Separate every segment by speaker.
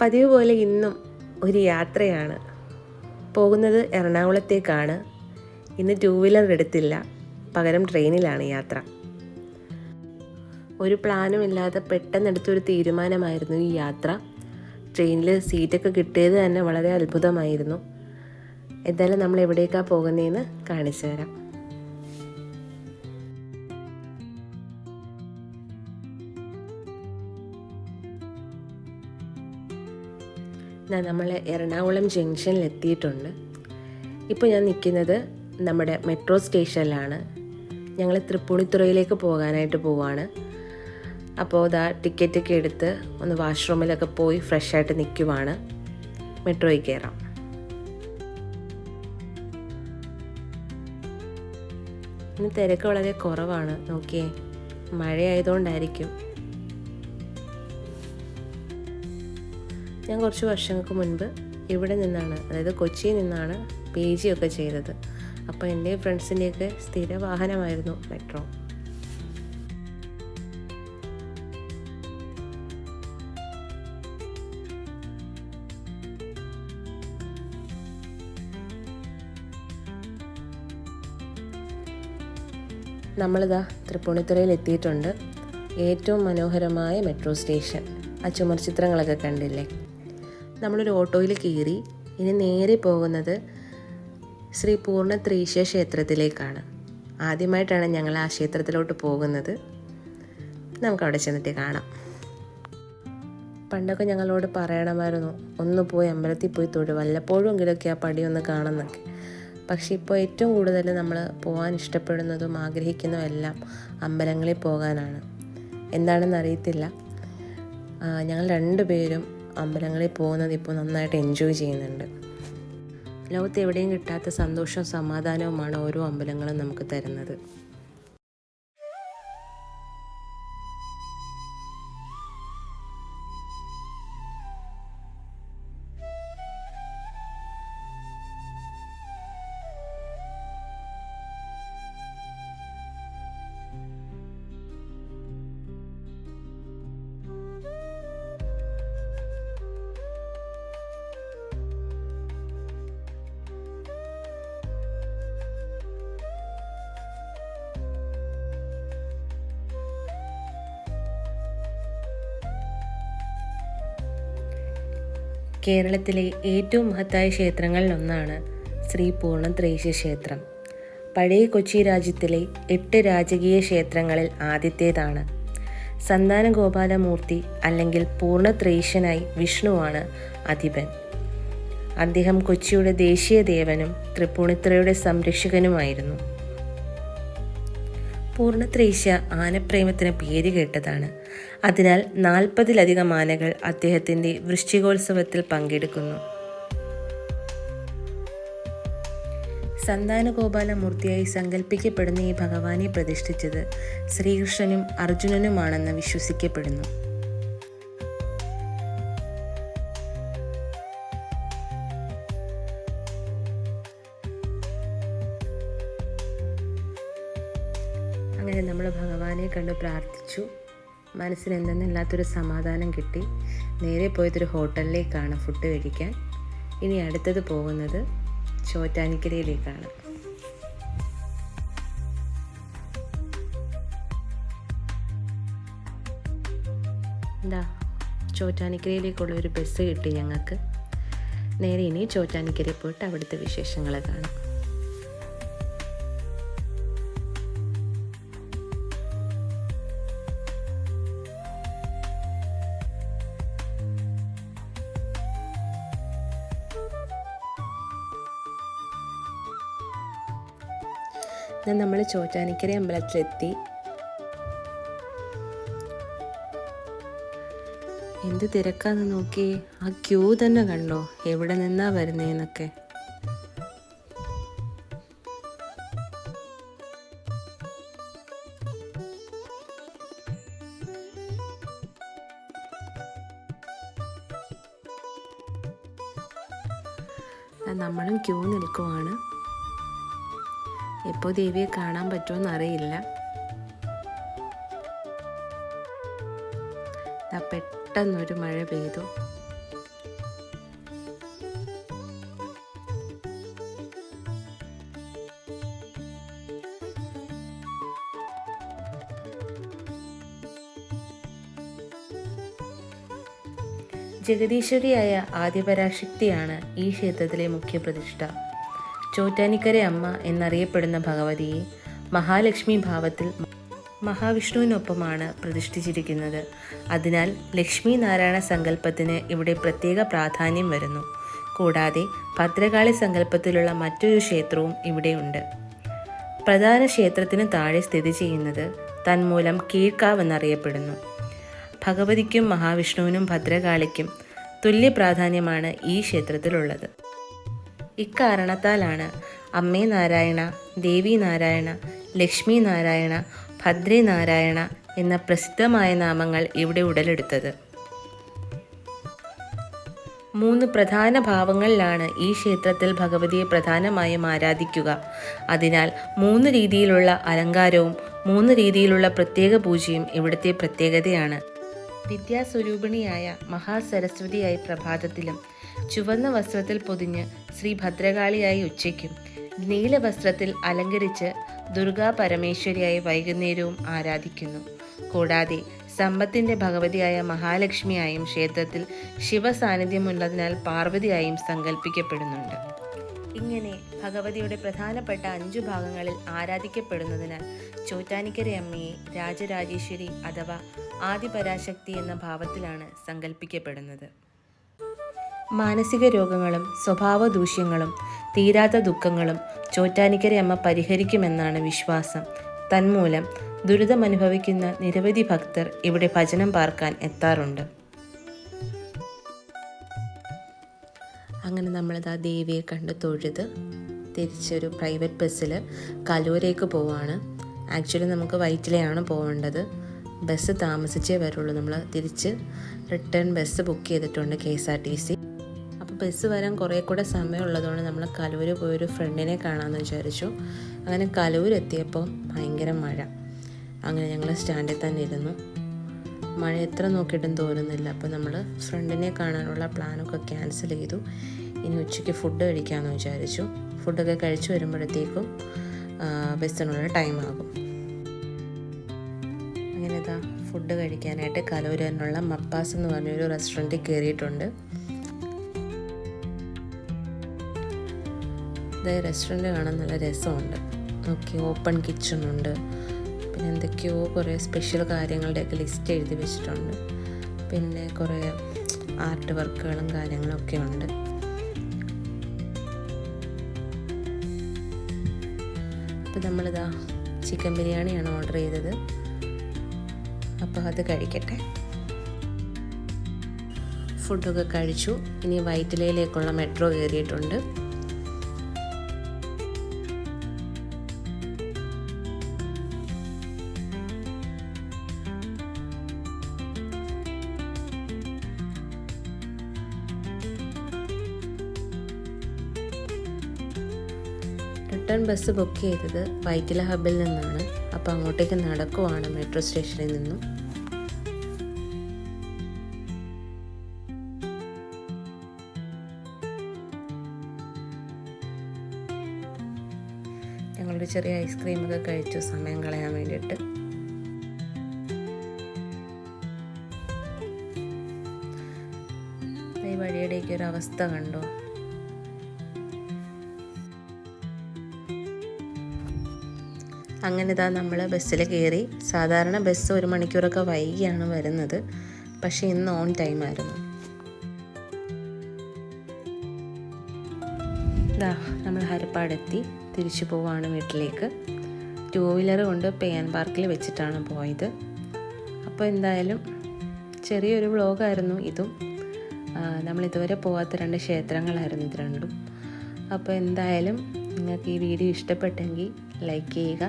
Speaker 1: പതിവ് പോലെ ഇന്നും ഒരു യാത്രയാണ്. പോകുന്നത് എറണാകുളത്തേക്കാണ്. ഇന്ന് ടൂ വീലർ എടുത്തില്ല. പകരം ട്രെയിനിലാണ് യാത്ര. ഒരു പ്ലാനും ഇല്ലാതെ പെട്ടെന്ന് എടുത്തൊരു തീരുമാനമായിരുന്നു ഈ യാത്ര. ട്രെയിനിൽ സീറ്റൊക്കെ കിട്ടിയത് തന്നെ വളരെ അത്ഭുതമായിരുന്നു. എന്തായാലും നമ്മൾ എവിടേക്കാണ് പോകുന്നതെന്ന് കാണിച്ചു തരാം. നമ്മൾ എറണാകുളം ജംഗ്ഷനിൽ എത്തിയിട്ടുണ്ട് ഇപ്പോൾ ഞാൻ നിൽക്കുന്നത് നമ്മുടെ മെട്രോ സ്റ്റേഷനിലാണ്. ഞങ്ങൾ തൃപ്പൂണിത്തുറയിലേക്ക് പോകാനായിട്ട് പോവാണ്. അപ്പോൾ ഇതാ ടിക്കറ്റൊക്കെ എടുത്ത് ഒന്ന് വാഷ്റൂമിലൊക്കെ പോയി ഫ്രഷ് ആയിട്ട് നിൽക്കുവാണ് മെട്രോയിൽ കയറാം ഇന്ന് തിരക്ക് വളരെ കുറവാണ്. നോക്കിയേ മഴയായതുകൊണ്ടായിരിക്കും. ഞാൻ കുറച്ച് വർഷങ്ങൾക്ക് മുൻപ് ഇവിടെ നിന്നാണ് അതായത് കൊച്ചിയിൽ നിന്നാണ് പി ജി ഒക്കെ ചെയ്തത്. അപ്പോൾ എന്റെ ഫ്രണ്ട്സിന്റെയൊക്കെ സ്ഥിര വാഹനമായിരുന്നു മെട്രോ. നമ്മളിതാ തൃപ്പൂണിത്തുറയിൽ എത്തിയിട്ടുണ്ട്. ഏറ്റവും മനോഹരമായ മെട്രോ സ്റ്റേഷൻ. ആ ചുമർ ചിത്രങ്ങളൊക്കെ കണ്ടില്ലേ? നമ്മളൊരു ഓട്ടോയിൽ കയറി ഇനി നേരെ പോകുന്നത് ശ്രീ പൂർണ ത്രീശ ക്ഷേത്രത്തിലേക്കാണ്. ആദ്യമായിട്ടാണ് ഞങ്ങൾ ആ ക്ഷേത്രത്തിലോട്ട് പോകുന്നത്. നമുക്ക് അവിടെ ചെന്നിട്ട് കാണാം. പണ്ടൊക്കെ ഞങ്ങളോട് പറയണമായിരുന്നു ഒന്ന് പോയി അമ്പലത്തിൽ പോയി തൊഴു വല്ലപ്പോഴും എങ്കിലൊക്കെ ആ പടി ഒന്ന് കാണുന്നൊക്കെ പക്ഷേ ഇപ്പോൾ ഏറ്റവും കൂടുതൽ നമ്മൾ പോകാൻ ഇഷ്ടപ്പെടുന്നതും ആഗ്രഹിക്കുന്നതും എല്ലാം അമ്പലങ്ങളിൽ പോകാനാണ്. എന്താണെന്ന് അറിയത്തില്ല ഞങ്ങൾ രണ്ടുപേരും അമ്പലങ്ങളിൽ പോകുന്നത് ഇപ്പോൾ നന്നായിട്ട് എൻജോയ് ചെയ്യുന്നുണ്ട്. ലോകത്ത് എവിടെയും കിട്ടാത്ത സന്തോഷവും സമാധാനവുമാണ് ഓരോ അമ്പലങ്ങളും നമുക്ക് തരുന്നത്. കേരളത്തിലെ ഏറ്റവും മഹത്തായ ക്ഷേത്രങ്ങളിൽ ഒന്നാണ് ശ്രീ പൂർണ ത്രേശ്യ ക്ഷേത്രം. പഴയ കൊച്ചി രാജ്യത്തിലെ എട്ട് രാജകീയ ക്ഷേത്രങ്ങളിൽ ആദ്യത്തേതാണ്. സന്താന ഗോപാലമൂർത്തി അല്ലെങ്കിൽ പൂർണ ത്രേശ്യനായി വിഷ്ണുവാണ് അധിപൻ. അദ്ദേഹം കൊച്ചിയുടെ ദേശീയ ദേവനും തൃപ്പൂണിത്തുറയുടെ സംരക്ഷകനുമായിരുന്നു. പൂർണത്രേശ്യ ആനപ്രേമത്തിന് പേര് കേട്ടതാണ്. അതിനാൽ നാൽപ്പതിലധികം ആനകൾ അദ്ദേഹത്തിന്റെ വൃശ്ചികോത്സവത്തിൽ പങ്കെടുക്കുന്നു. സന്താനഗോപാലമൂർത്തിയായി സങ്കല്പിക്കപ്പെടുന്ന ഈ ഭഗവാനെ പ്രതിഷ്ഠിച്ചത് ശ്രീകൃഷ്ണനും അർജുനനുമാണെന്ന് വിശ്വസിക്കപ്പെടുന്നു. കണ്ട് പ്രാർത്ഥിച്ചു. മനസ്സിന് എന്തെന്നില്ലാത്തൊരു സമാധാനം കിട്ടി. നേരെ പോയതൊരു ഹോട്ടലിലേക്കാണ് ഫുഡ് കഴിക്കാൻ. ഇനി അടുത്തത് പോകുന്നത് ചോറ്റാനിക്കരയിലേക്കാണ്. എന്താ ചോറ്റാനിക്കരയിലേക്കുള്ള ഒരു ബസ് കിട്ടി ഞങ്ങൾക്ക്. നേരെ ഇനി ചോറ്റാനിക്കരയിൽ പോയിട്ട് അവിടുത്തെ വിശേഷങ്ങൾ കാണാം. നമ്മൾ ചോറ്റാനിക്കര അമ്പലത്തിലെത്തി. എന്ത് തിരക്കാന്ന് നോക്കി. ആ ക്യൂ തന്നെ കണ്ടോ? എവിടെ നിന്നാ വരുന്നേന്നൊക്കെ. നമ്മളും ക്യൂ നിൽക്കുവാണ്. എപ്പോൾ ദേവിയെ കാണാൻ പറ്റുമെന്ന് അറിയില്ല. പെട്ടെന്നൊരു മഴ പെയ്തു. ജഗദീശ്വരിയായ ആദ്യപരാശക്തിയാണ് ഈ ക്ഷേത്രത്തിലെ മുഖ്യ പ്രതിഷ്ഠ ചോറ്റാനിക്കര അമ്മ എന്നറിയപ്പെടുന്ന ഭഗവതിയെ മഹാലക്ഷ്മി ഭാവത്തിൽ മഹാവിഷ്ണുവിനൊപ്പമാണ് പ്രതിഷ്ഠിച്ചിരിക്കുന്നത്. അതിനാൽ ലക്ഷ്മി നാരായണ സങ്കല്പത്തിന് ഇവിടെ പ്രത്യേക പ്രാധാന്യം വരുന്നു. കൂടാതെ ഭദ്രകാളി സങ്കല്പത്തിലുള്ള മറ്റൊരു ക്ഷേത്രവും ഇവിടെയുണ്ട്. പ്രധാന ക്ഷേത്രത്തിന് താഴെ സ്ഥിതി ചെയ്യുന്നത് തന്മൂലം കീഴ്ക്കാവ് എന്നറിയപ്പെടുന്നു. ഭഗവതിക്കും മഹാവിഷ്ണുവിനും ഭദ്രകാളിക്കും തുല്യ പ്രാധാന്യമാണ് ഈ ക്ഷേത്രത്തിലുള്ളത്. ഇക്കാരണത്താലാണ്. അമ്മേ നാരായണ ദേവി നാരായണ ലക്ഷ്മി നാരായണ ഭദ്രി നാരായണ എന്ന പ്രസിദ്ധമായ നാമങ്ങൾ ഇവിടെ ഉടലെടുത്തത്. മൂന്ന് പ്രധാന ഭാവങ്ങളിലാണ് ഈ ക്ഷേത്രത്തിൽ ഭഗവതിയെ പ്രധാനമായും ആരാധിക്കുക. അതിനാൽ മൂന്ന് രീതിയിലുള്ള അലങ്കാരവും മൂന്ന് രീതിയിലുള്ള പ്രത്യേക പൂജയും ഇവിടുത്തെ പ്രത്യേകതയാണ്. വിദ്യാസ്വരൂപിണിയായ മഹാസരസ്വതിയായി പ്രഭാതത്തിലും ചുവന്ന വസ്ത്രത്തിൽ പൊതിഞ്ഞ് ശ്രീ ഭദ്രകാളിയായി ഉച്ചയ്ക്കും. നീല വസ്ത്രത്തിൽ അലങ്കരിച്ച് ദുർഗാ പരമേശ്വരിയായി വൈകുന്നേരവും ആരാധിക്കുന്നു. കൂടാതെ സമ്പത്തിന്റെ ഭഗവതിയായ മഹാലക്ഷ്മിയായും ക്ഷേത്രത്തിൽ ശിവസാന്നിധ്യമുള്ളതിനാൽ പാർവതിയായും സങ്കല്പിക്കപ്പെടുന്നുണ്ട് ഇങ്ങനെ ഭഗവതിയുടെ പ്രധാനപ്പെട്ട അഞ്ചു ഭാഗങ്ങളിൽ ആരാധിക്കപ്പെടുന്നതിനാൽ ചോറ്റാനിക്കര അമ്മയെ രാജരാജേശ്വരി അഥവാ ആദിപരാശക്തി എന്ന ഭാവത്തിലാണ് സങ്കല്പിക്കപ്പെടുന്നത് മാനസിക രോഗങ്ങളും സ്വഭാവ ദൂഷ്യങ്ങളും തീരാത്ത ദുഃഖങ്ങളും ചോറ്റാനിക്കര അമ്മ പരിഹരിക്കുമെന്നാണ് വിശ്വാസം. തന്മൂലം ദുരിതമനുഭവിക്കുന്ന നിരവധി ഭക്തർ ഇവിടെ ഭജനം പാർക്കാൻ എത്താറുണ്ട്. അങ്ങനെ നമ്മളിത് ആ ദേവിയെ കണ്ട് തൊഴുത് തിരിച്ചൊരു പ്രൈവറ്റ് ബസ്സിൽ കലൂരേക്ക് പോവാണ്. ആക്ച്വലി നമുക്ക് വൈറ്റിലെയാണ് പോകേണ്ടത് ബസ് താമസിച്ചേ വരുള്ളൂ. നമ്മൾ തിരിച്ച് റിട്ടേൺ ബസ് ബുക്ക് ചെയ്തിട്ടുണ്ട് K S R T C. അപ്പോൾ ബസ് വരാൻ കുറേ കൂടെ സമയമുള്ളതുകൊണ്ട് നമ്മൾ കലൂർ പോയൊരു ഫ്രണ്ടിനെ കാണാമെന്ന് വിചാരിച്ചു. അങ്ങനെ കലൂർ എത്തിയപ്പോൾ ഭയങ്കര മഴ. അങ്ങനെ ഞങ്ങൾ സ്റ്റാൻഡിൽ തന്നെ ഇരുന്നു. മഴ എത്ര നോക്കിയിട്ടും തോന്നുന്നില്ല. അപ്പോൾ നമ്മൾ ഫ്രണ്ടിനെ കാണാനുള്ള പ്ലാനൊക്കെ ക്യാൻസൽ ചെയ്തു. ഇനി ഉച്ചയ്ക്ക് ഫുഡ് കഴിക്കാമെന്ന് വിചാരിച്ചു. ഫുഡൊക്കെ കഴിച്ചു വരുമ്പോഴത്തേക്കും ബസ്സിനുള്ള ടൈം ആകും. അങ്ങനെ ഇതാ ഫുഡ് കഴിക്കാനായിട്ട് കലൂരനുള്ള മപ്പാസ് എന്ന് പറഞ്ഞൊരു റെസ്റ്റോറന്റിൽ കയറിയിട്ടുണ്ട് ഇതായി റെസ്റ്റോറന്റ് കാണാൻ നല്ല രസമുണ്ട്. ഓക്കെ ഓപ്പൺ കിച്ചൺ ഉണ്ട്. എന്തൊക്കെയോ കുറേ സ്പെഷ്യൽ കാര്യങ്ങളുടെയൊക്കെ ലിസ്റ്റ് എഴുതി വെച്ചിട്ടുണ്ട്. പിന്നെ കുറേ ആർട്ട് വർക്കുകളും കാര്യങ്ങളും ഒക്കെ ഉണ്ട്. അപ്പോൾ നമ്മളിതാ ചിക്കൻ ബിരിയാണിയാണ് ഓർഡർ ചെയ്തത്. അപ്പോൾ അത് കഴിക്കട്ടെ. ഫുഡൊക്കെ കഴിച്ചു. ഇനി വൈറ്റിലയിലേക്കുള്ള മെട്രോ കയറിയിട്ടുണ്ട്. റിട്ടേൺ ബസ് ബുക്ക് ചെയ്തത് വൈറ്റില ഹബിൽ നിന്നാണ്. അപ്പോൾ അങ്ങോട്ടേക്ക് നടക്കുവാണ് മെട്രോ സ്റ്റേഷനിൽ നിന്നും. ഞങ്ങളൊരു ചെറിയ ഐസ്ക്രീമൊക്കെ കഴിച്ചു. സമയം കളയാൻ വേണ്ടിയിട്ട്. ഈ വഴിയുടെയൊക്കെ ഒരു അവസ്ഥ കണ്ടോ? അങ്ങനെ ഇതാ നമ്മൾ ബസ്സിൽ കയറി സാധാരണ ബസ് ഒരു മണിക്കൂറൊക്കെ വൈകിയാണ് വരുന്നത്. പക്ഷേ ഇന്ന് ഓൺ ടൈം ആയിരുന്നു. ഇതാ നമ്മൾ ഹരിപ്പാടെത്തി. തിരിച്ചു പോവാണ് വീട്ടിലേക്ക്. ടൂ വീലർ കൊണ്ട് പേൻ പാർക്കിൽ വെച്ചിട്ടാണ് പോയത്. അപ്പോൾ എന്തായാലും ചെറിയൊരു വ്ളോഗായിരുന്നു ഇതും. നമ്മൾ ഇതുവരെ പോവാത്ത രണ്ട് ക്ഷേത്രങ്ങളായിരുന്നു ഇത് രണ്ടും. അപ്പോൾ എന്തായാലും നിങ്ങൾക്ക് ഈ വീഡിയോ ഇഷ്ടപ്പെട്ടെങ്കിൽ ലൈക്ക് ചെയ്യുക.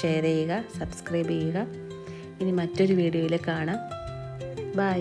Speaker 1: ഷെയർ ചെയ്യുക സബ്സ്ക്രൈബ് ചെയ്യുക. ഇനി മറ്റൊരു വീഡിയോയിൽ കാണാം. ബൈ